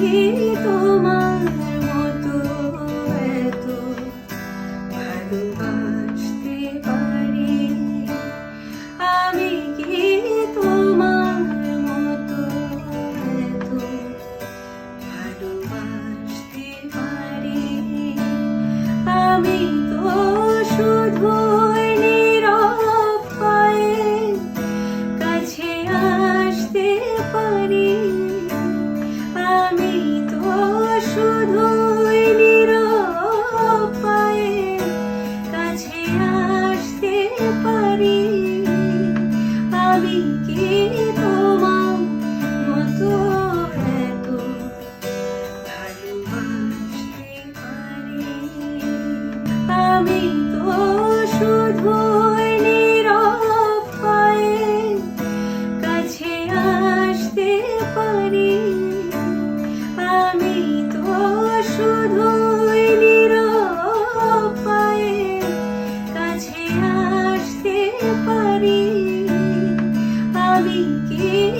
কি তোমার মতো এত। ভালোবাসতে পারি আমি কি তোমার মতো এত? ভালোবাসতে আমি শুধু নীরব পায়ে কাছে আসতে পারি। আমি কি আমি তো আসতে পারি। কাছে আসতে পারি আমি কি